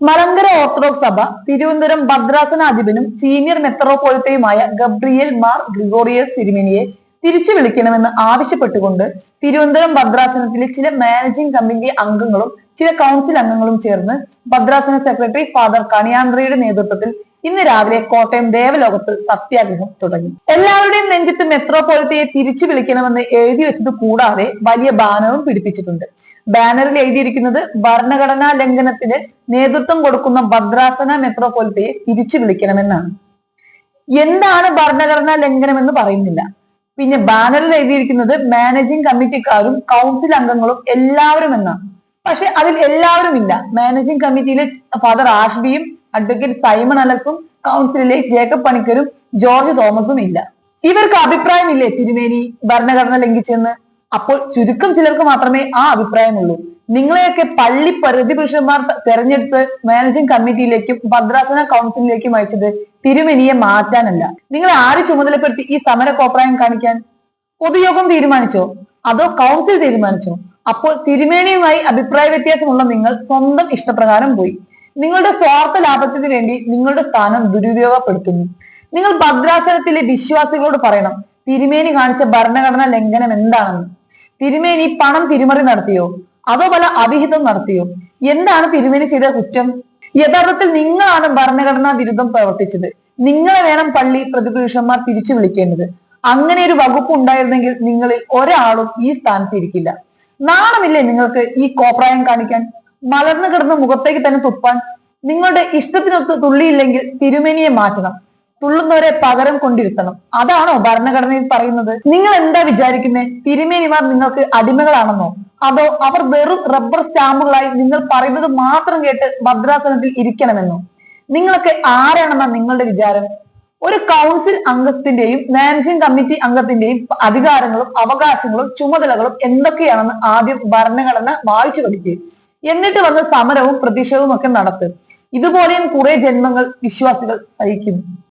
Malankara orthodox സഭ തിരുവനന്തപുരം ഭദ്രാസനാധിപനും senior മെത്രോപൊളിറ്റയുമായ ഗബ്രിയേൽ മാർ ഗ്രിഗോറിയസ് തിരുമേനിയെ തിരിച്ചു വിളിക്കണമെന്ന് ആവശ്യപ്പെട്ടുകൊണ്ട് തിരുവനന്തപുരം ഭദ്രാസനത്തിലെ ചില മാനേജിംഗ് കമ്മിറ്റി അംഗങ്ങളും ചില കൗൺസിൽ അംഗങ്ങളും ചേർന്ന് ഭദ്രാസന സെക്രട്ടറി ഫാദർ കണിയാന്ത്രയുടെ നേതൃത്വത്തിൽ ഇന്ന് രാവിലെ കോട്ടയം ദേവലോകത്ത് സത്യാഗ്രഹം തുടങ്ങി. എല്ലാവരുടെയും നെഞ്ചത്ത് മെത്രോപൊളിറ്റയെ തിരിച്ചു വിളിക്കണമെന്ന് എഴുതി വെച്ചത് കൂടാതെ വലിയ ബാനറും പിടിപ്പിച്ചിട്ടുണ്ട്. ബാനറിൽ എഴുതിയിരിക്കുന്നത് ഭരണഘടനാ ലംഘനത്തിന് നേതൃത്വം കൊടുക്കുന്ന ഭദ്രാസന മെത്രോപൊളിറ്റയെ തിരിച്ചു വിളിക്കണമെന്നാണ്. എന്താണ് ഭരണഘടനാ ലംഘനം എന്ന് പറയുന്നില്ല. പിന്നെ ബാനറിൽ എഴുതിയിരിക്കുന്നത് മാനേജിംഗ് കമ്മിറ്റിക്കാരും കൗൺസിൽ അംഗങ്ങളും എല്ലാവരും എന്നാണ് പക്ഷെ അതിൽ എല്ലാവരും ഇല്ല മാനേജിംഗ് കമ്മിറ്റിയിലെ ഫാദർ ആഷ്ബിയും അഡ്വക്കേറ്റ് സൈമൺ അലക്കും കൗൺസിലിലെ ജേക്കബ് പണിക്കരും ജോർജ് തോമസും ഇല്ല. ഇവർക്ക് അഭിപ്രായമില്ലേ തിരുമേനി? ഭരണഘടന ലംഘിച്ചെന്ന്? അപ്പോൾ ചുരുക്കം ചിലർക്ക് മാത്രമേ ആ അഭിപ്രായമുള്ളൂ. നിങ്ങളെയൊക്കെ പള്ളി പ്രതിപുരുഷന്മാർ തെരഞ്ഞെടുത്ത് മാനേജിംഗ് കമ്മിറ്റിയിലേക്കും ഭദ്രാസന കൗൺസിലിലേക്കും അയച്ചത് തിരുമേനിയെ മാറ്റാനല്ല. നിങ്ങൾ ആര് ചുമതലപ്പെടുത്തി ഈ സമര കോപ്രായം കാണിക്കാൻ? പൊതുയോഗം തീരുമാനിച്ചോ? അതോ കൗൺസിൽ തീരുമാനിച്ചോ? അപ്പോൾ തിരുമേനിയുമായി അഭിപ്രായ വ്യത്യാസമുള്ള നിങ്ങൾ സ്വന്തം ഇഷ്ടപ്രകാരം പോയി. നിങ്ങളുടെ സ്വാർത്ഥ ലാഭത്തിന് വേണ്ടി നിങ്ങളുടെ സ്ഥാനം ദുരുപയോഗപ്പെടുത്തുന്നു. നിങ്ങൾ ഭദ്രാസനത്തിലെ വിശ്വാസികളോട് പറയണം തിരുമേനി കാണിച്ച ഭരണഘടനാ ലംഘനം എന്താണെന്ന്? തിരുമേനി പണം തിരിമറി നടത്തിയോ? അതോ പല അവിഹിതം നടത്തിയോ? എന്താണ് തിരുമേനി ചെയ്ത കുറ്റം? യഥാർത്ഥത്തിൽ നിങ്ങളാണ് ഭരണഘടനാ വിരുദ്ധം പ്രവർത്തിച്ചത്. നിങ്ങളെ വേണം പള്ളി പ്രതിപുരുഷന്മാർ തിരിച്ചു വിളിക്കേണ്ടത്. അങ്ങനെ ഒരു വകുപ്പ് ഉണ്ടായിരുന്നെങ്കിൽ നിങ്ങളിൽ ഒരാളും ഈ സ്ഥാനത്ത് ഇരിക്കില്ല. നാണമില്ലേ നിങ്ങൾക്ക് ഈ കോപ്രായം കാണിക്കാൻ? മലർന്നു കിടന്ന മുഖത്തേക്ക് തന്നെ തുപ്പാൻ നിങ്ങളുടെ ഇഷ്ടത്തിനൊത്ത് തുള്ളിയില്ലെങ്കിൽ തിരുമേനിയെ മാറ്റണം. തുള്ളുന്നവരെ പകരം കൊണ്ടിരുത്തണം. അതാണോ ഭരണഘടനയിൽ പറയുന്നത്? നിങ്ങൾ എന്താ വിചാരിക്കുന്നത് തിരുമേനിമാർ നിങ്ങൾക്ക് അടിമകളാണെന്നോ? അതോ അവർ വെറും റബ്ബർ സ്റ്റാമ്പുകളായി നിങ്ങൾ പറയുന്നത് മാത്രം കേട്ട് ഭദ്രാസനത്തിൽ ഇരിക്കണമെന്നോ? നിങ്ങളൊക്കെ ആരാണെന്നാ നിങ്ങളുടെ വിചാരം? ഒരു കൗൺസിൽ അംഗത്തിന്റെയും മാനേജിംഗ് കമ്മിറ്റി അംഗത്തിന്റെയും അധികാരങ്ങളും അവകാശങ്ങളും ചുമതലകളും എന്തൊക്കെയാണെന്ന് ആദ്യം ഭരണഘടന വായിച്ചു പഠിക്കുക എന്നിട്ട് വന്ന് സമരവും പ്രതിഷേധവും ഒക്കെ നടത്തും. ഇതുപോലെയും കുറെ ജന്മങ്ങൾ വിശ്വാസികൾ സഹിക്കുന്നു.